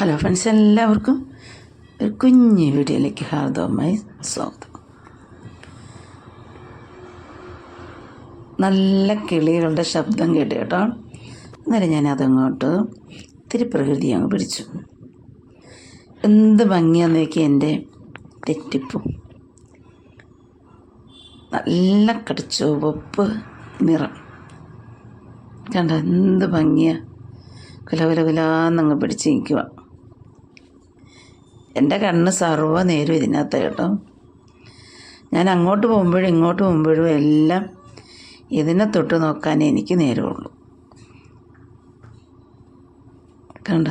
Hello friends എല്ലാവർക്കും ഒരു കുഞ്ഞു വീഡിയോയിലേക്ക് ഹാർദവമായി സ്വാഗതം. നല്ല കിളികളുടെ ശബ്ദം കേട്ട് കേട്ടോ. അന്നേരം ഞാൻ അതങ്ങോട്ട് ഇത്തിരി പ്രകൃതി അങ്ങ് പിടിച്ചു. എന്ത് ഭംഗിയാന്ന് നോക്കി എന്റെ തെറ്റിപ്പും നല്ല കടിച്ചുവപ്പ് നിറം. കണ്ട എന്ത് ഭംഗിയാ. കുലകുലകുലാന്നങ്ങ് പിടിച്ച് നിൽക്കുക എന്റെ കണ്ണ് സർവ നേരും ഇതിനകത്ത് കേട്ടോ. ഞാൻ അങ്ങോട്ട് പോകുമ്പോഴും ഇങ്ങോട്ട് പോകുമ്പോഴും എല്ലാം ഇതിനെ തൊട്ട് നോക്കാനേ എനിക്ക് നേരമുള്ളൂ. കണ്ട?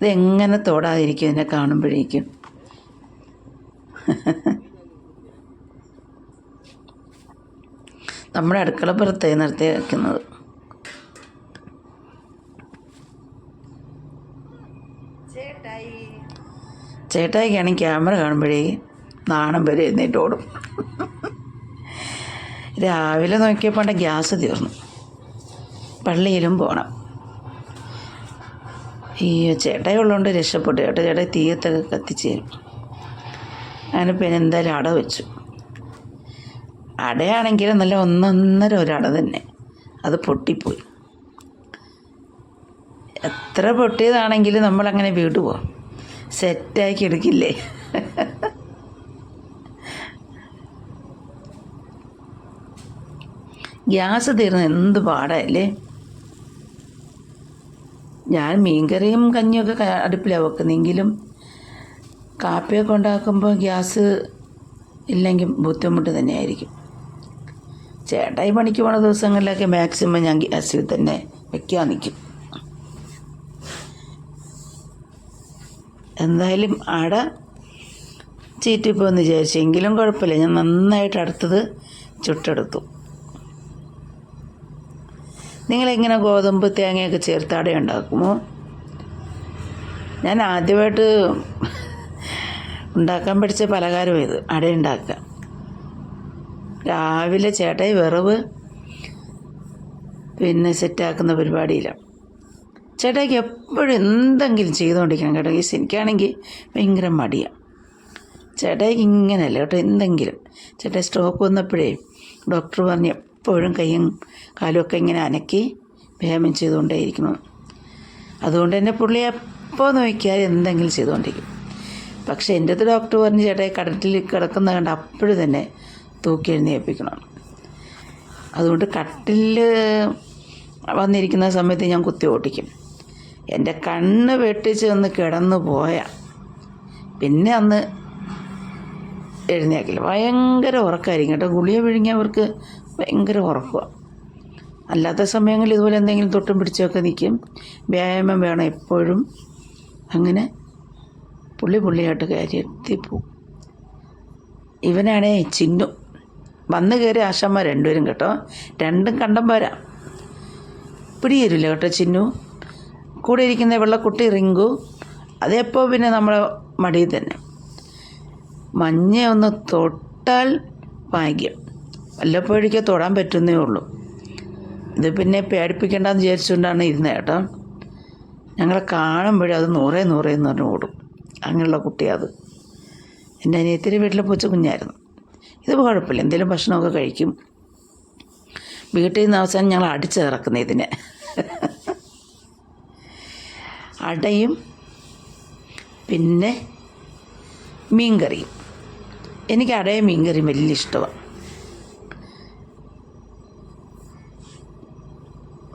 ഇതെങ്ങനെ തൊടാതിരിക്കും? ഇതിനെ കാണുമ്പോഴേക്കും. നമ്മുടെ അടുക്കളപ്പുറത്തേ നിർത്തി വയ്ക്കുന്നത് ചേട്ടായിക്കാണെങ്കിൽ ക്യാമറ കാണുമ്പോഴേ നാണം വരെ എഴുന്നേറ്റ് ഓടും. രാവിലെ നോക്കിയപ്പോൾ ഗ്യാസ് തീർന്നു. പള്ളിയിലും പോകണം ഈ ചേട്ടായി ഉള്ളതുകൊണ്ട് രക്ഷപ്പെട്ടു. ചേട്ടാ ചേട്ടായി തീയത്തൊക്കെ കത്തിച്ച് തരും. അങ്ങനെ പിന്നെ എന്തായാലും അട വെച്ചു. അടയാണെങ്കിൽ നല്ല ഒന്നൊന്നര ഒരട തന്നെ. അത് പൊട്ടിപ്പോയി. എത്ര പൊട്ടിയതാണെങ്കിലും നമ്മളങ്ങനെ വീട് പോകും സെറ്റാക്കി എടുക്കില്ലേ? ഗ്യാസ് തീർന്ന് എന്ത് പാടല്ലേ ഞാൻ മീൻകറിയും കഞ്ഞിയൊക്കെ അടുപ്പിലാണ് വെക്കുന്നെങ്കിലും കാപ്പിയൊക്കെ ഉണ്ടാക്കുമ്പോൾ ഗ്യാസ് ഇല്ലെങ്കിൽ ബുദ്ധിമുട്ട് തന്നെയായിരിക്കും. ചേട്ടായി പണിക്ക് പോണ ദിവസങ്ങളിലൊക്കെ മാക്സിമം ഞാൻ ഗ്യാസിൽ തന്നെ വെക്കാൻ നിൽക്കും എന്തായാലും അട ചീറ്റിപ്പോന്ന് വിചാരിച്ചെങ്കിലും കുഴപ്പമില്ല. ഞാൻ നന്നായിട്ട് അടുത്തത് ചുട്ടെടുത്തു. നിങ്ങളെങ്ങനെ ഗോതമ്പ് തേങ്ങയൊക്കെ ചേർത്ത് അട ഉണ്ടാക്കുമോ? ഞാൻ ആദ്യമായിട്ട് ഉണ്ടാക്കാൻ പഠിച്ച പലഹാരം ഇത്. അട ഉണ്ടാക്കുക. രാവിലെ ചേട്ടായി വിറവ് പിന്നെ സെറ്റാക്കുന്ന പരിപാടിയിലാണ് ചേട്ടായിക്ക് എപ്പോഴും എന്തെങ്കിലും ചെയ്തുകൊണ്ടിരിക്കണം കേട്ടോ. ഗീസ് എനിക്കാണെങ്കിൽ ഭയങ്കര മടിയാണ് ചേട്ടായിക്ക് ഇങ്ങനെയല്ല കേട്ടോ. എന്തെങ്കിലും. ചേട്ടായി സ്ട്രോക്ക് വന്നപ്പോഴേ ഡോക്ടർ പറഞ്ഞ് എപ്പോഴും കൈയും കാലും ഒക്കെ ഇങ്ങനെ അനക്കി വ്യായാമം ചെയ്തുകൊണ്ടേയിരിക്കണം അതുകൊണ്ട് തന്നെ പുള്ളി എപ്പോൾ നോക്കിയാൽ എന്തെങ്കിലും ചെയ്തുകൊണ്ടിരിക്കും. പക്ഷേ എന്റെ അടുത്ത് ഡോക്ടർ പറഞ്ഞ് ചേട്ടായി കടറ്റിൽ കിടക്കുന്ന കണ്ട് അപ്പോഴും തന്നെ തൂക്കി എഴുന്നേൽപ്പിക്കണം. അതുകൊണ്ട് കട്ടിൽ വന്നിരിക്കുന്ന സമയത്ത് ഞാൻ കുത്തി ഓടിക്കും. എന്റെ കണ്ണ് വെട്ടിച്ച് ഒന്ന് കിടന്നു പോയാൽ പിന്നെ അന്ന് എഴുന്നേക്കില്ല ഭയങ്കര ഉറക്കമായിരിക്കും കേട്ടോ. ഗുളിയ വിഴുങ്ങിയവർക്ക് ഭയങ്കര ഉറക്കമാണ് അല്ലാത്ത സമയങ്ങളിൽ ഇതുപോലെ എന്തെങ്കിലും തൊട്ടും പിടിച്ചൊക്കെ നിൽക്കും. വ്യായാമം വേണം എപ്പോഴും. അങ്ങനെ പുള്ളി പുള്ളിയായിട്ട് കയറ്റിപ്പോവും ഇവനാണേ ചിന്നു. വന്ന് കയറി ആശാമ്മ രണ്ടുപേരും കേട്ടോ. രണ്ടും കണ്ടം വരാം പിടിയേരില്ല കേട്ടോ ചിന്നു? കൂടെ ഇരിക്കുന്ന വെള്ളക്കുട്ടി റിങ്കു. അതെപ്പോൾ പിന്നെ നമ്മളെ മടിയിൽ തന്നെ. മഞ്ഞ ഒന്ന് തൊട്ടാൽ ഭാഗ്യം. വല്ലപ്പോഴേക്കേ തൊടാൻ പറ്റുന്നേ ഉള്ളൂ. ഇത് പിന്നെ പേടിപ്പിക്കേണ്ടെന്ന് വിചാരിച്ചുകൊണ്ടാണ് ഇരുന്നത് കേട്ടോ. ഞങ്ങളെ കാണുമ്പോഴേ അത് നൂറേ നൂറേ എന്ന് പറഞ്ഞ് ഓടും. അങ്ങനെയുള്ള കുട്ടിയാത് എന്റെ അനിയത്തിന്റെ വീട്ടിലെ പൂച്ച കുഞ്ഞായിരുന്നു. ഇത് കുഴപ്പമില്ല. എന്തെങ്കിലും ഭക്ഷണമൊക്കെ കഴിക്കും. വീട്ടിൽ നിന്ന് അവസാനം ഞങ്ങൾ അടിച്ചിറക്കുന്നത് ഇതിന്. അടയും പിന്നെ മീൻകറിയും. എനിക്ക് അടയും മീൻകറിയും വലിയ ഇഷ്ടമാണ്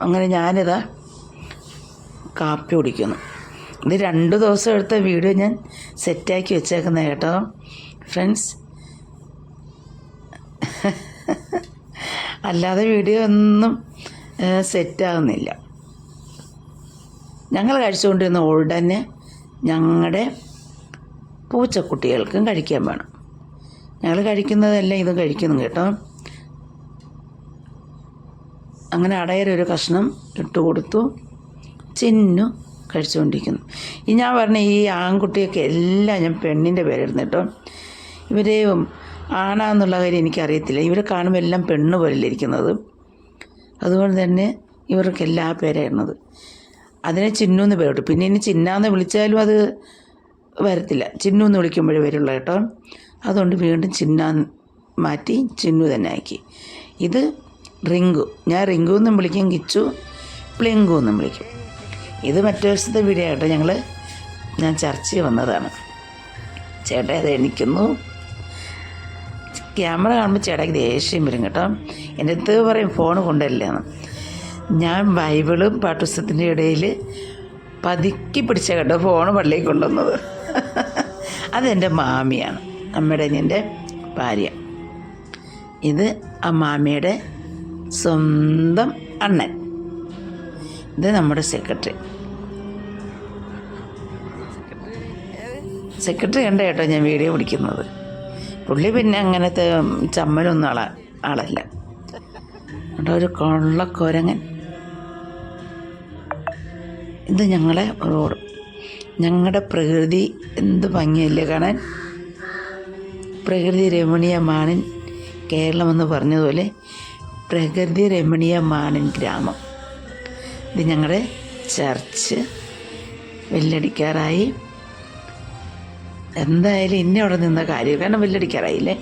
അങ്ങനെ ഞാനിതാ കാപ്പി കുടിക്കുന്നു. ഇത് രണ്ട് ദിവസം എടുത്ത വീഡിയോ ഞാൻ സെറ്റാക്കി വെച്ചേക്കുന്നത് കേട്ടോ. ഫ്രണ്ട്സ് അല്ലാതെ വീഡിയോ ഒന്നും സെറ്റാകുന്നില്ല ഞങ്ങൾ കഴിച്ചുകൊണ്ടിരുന്ന ഉടനെ ഞങ്ങളുടെ പൂച്ചക്കുട്ടികൾക്കും കഴിക്കാൻ വേണം. ഞങ്ങൾ കഴിക്കുന്നതെല്ലാം ഇതും കഴിക്കുന്നു കേട്ടോ. അങ്ങനെ അടയരൊരു കഷ്ണം ഇട്ട് കൊടുത്തു. ചിന്നു കഴിച്ചുകൊണ്ടിരിക്കുന്നു. ഈ ഞാൻ പറഞ്ഞ ഈ ആൺകുട്ടിയൊക്കെ എല്ലാം ഞാൻ പെണ്ണിന്റെ കേട്ടോ. ഇവരെ ആണാന്നുള്ള കാര്യം എനിക്കറിയത്തില്ല. ഇവരെ കാണുമ്പോൾ എല്ലാം പെണ്ണ് പോലെ ഇരിക്കുന്നത്. അതുകൊണ്ട് തന്നെ ഇവർക്കെല്ലാം ആ പേരായിരുന്നത് അതിനെ ചിന്നു എന്ന് പേരിട്ടു പിന്നെ ഇനി ചിന്നാന്ന് വിളിച്ചാലും അത് വരത്തില്ല. ചിന്നു എന്ന് വിളിക്കുമ്പോഴേ വരുള്ളൂ കേട്ടോ. അതുകൊണ്ട് വീണ്ടും ചിന്ന മാറ്റി ചിന്നു തന്നെ ആക്കി. ഇത് റിങ്കു. ഞാൻ റിങ്കു എന്നും വിളിക്കും കിച്ചു പ്ലിങ്കു എന്നും വിളിക്കും. ഇത് മറ്റേ ദിവസത്തെ വീഡിയോ കേട്ടോ ഞങ്ങൾ ഞാൻ ചർച്ച വന്നതാണ്. ചേട്ടാ അത് എണിക്കുന്നു ക്യാമറ കാണുമ്പോൾ ചേട്ടാക്ക് ദേഷ്യം വരും കേട്ടോ. എന്റെ അടുത്ത് പറയും ഫോൺ കൊണ്ടല്ലേന്ന് ഞാൻ ബൈബിളും പാഠപുസ്തകത്തിന്റെ ഇടയിൽ പതുക്കി പിടിച്ച കേട്ടോ ഫോൺ പള്ളിയിൽ കൊണ്ടുവന്നത്. അതെന്റെ മാമിയാണ്. അമ്മയുടെ എന്റെ ഭാര്യ. ഇത് ആ മാമിയുടെ സ്വന്തം അണ്ണൻ. ഇത് നമ്മുടെ സെക്രട്ടറി. സെക്രട്ടറി കണ്ട കേട്ടോ ഞാൻ വീഡിയോ പിടിക്കുന്നത്. പുള്ളി പിന്നെ അങ്ങനത്തെ ചമ്മലൊന്നും ആള ആളല്ല. അവിടെ ഒരു കൊള്ളക്കോരങ്ങൻ ഇത് ഞങ്ങളെ റോഡ്. ഞങ്ങളുടെ പ്രകൃതി എന്ത് ഭംഗിയല്ലേ കാണാൻ? പ്രകൃതി രമണീയമാണ് കേരളമെന്ന് പറഞ്ഞതുപോലെ പ്രകൃതി രമണീയമാണ് ഗ്രാമം. ഇത് ഞങ്ങളുടെ ചർച്ച്. വെല്ലടിക്കാറായി. എന്തായാലും ഇനി അവിടെ നിന്ന കാര്യം. കാരണം വെല്ലടിക്കാറായില്ലേ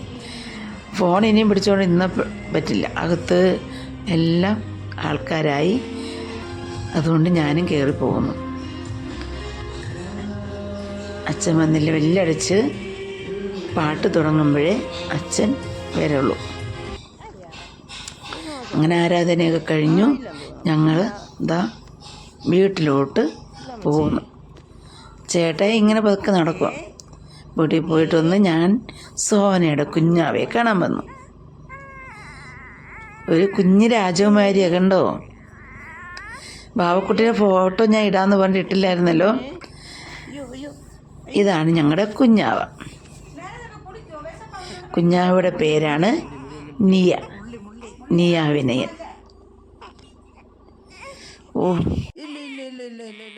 ഫോൺ ഇനിയും പിടിച്ചുകൊണ്ട് ഇന്ന പറ്റില്ല. അകത്ത് എല്ലാം ആൾക്കാരായി. അതുകൊണ്ട് ഞാനും കയറി പോകുന്നു. അച്ഛൻ വന്നില്ല. വെല്ലടിച്ച് പാട്ട് തുടങ്ങുമ്പോഴേ അച്ഛൻ വരുള്ളൂ അങ്ങനെ ആരാധനയൊക്കെ കഴിഞ്ഞു. ഞങ്ങൾ ഇതാ വീട്ടിലോട്ട് പോകുന്നു. ചേട്ടായി ഇങ്ങനെ പതുക്കെ നടക്കുക വീട്ടിൽ പോയിട്ട് വന്ന് ഞാൻ സോനയുടെ കുഞ്ഞാവയെ കാണാൻ വന്നു ഒരു കുഞ്ഞ് രാജകുമാരിയെ കണ്ടോ ബാബക്കുട്ടിയുടെ ഫോട്ടോ ഞാൻ ഇടാന്ന് പറഞ്ഞിട്ട് ഇട്ടില്ലായിരുന്നല്ലോ ഇതാണ് ഞങ്ങളുടെ കുഞ്ഞാവ കുഞ്ഞാവയുടെ പേരാണ് നിയ നിയ വിനയൻ ഓ ഇല്ല ഇല്ല ഇല്ല ഇല്ല ഇല്ല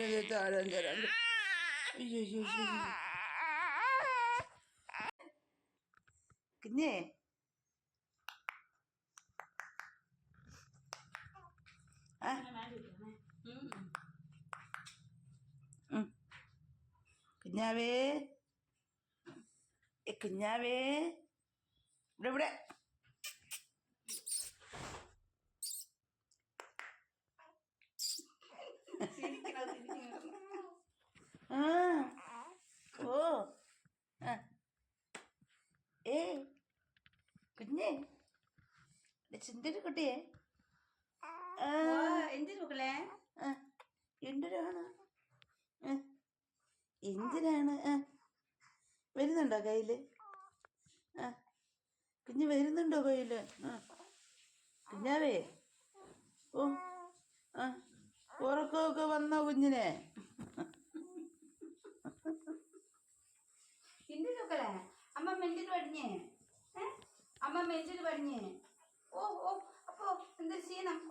ഇല്ല ഇത് തരാം തരാം അയ്യോ അയ്യോ അയ്യോ. കുഞ്ഞേ ആ? ഉം. കുഞ്ഞാവേ ഏ കുഞ്ഞാവേ ഇവിടെ ഇവിടെ ആ ഓ ആ ഏ കുഞ്ഞേ ചിന്തൊരു കുട്ടിയെ? ആ, എന്തിനാണ്? എന്തിനാണ് വരുന്നുണ്ടോ കയ്യിൽ? കുഞ്ഞ് വരുന്നുണ്ടോ കയ്യിൽ? കുഞ്ഞാവേ. ഓ ആ. ഉറക്കമൊക്കെ വന്നോ കുഞ്ഞിനെ? എന്തിനു മക്കളെ അമ്മ മെഞ്ചിന് പടിഞ്ഞേ അമ്മ മെഞ്ചിന് പഠിഞ്ഞേ? ഓ ഓ അപ്പോ എന്തൊരു ക്ഷീണം ഓ ഓ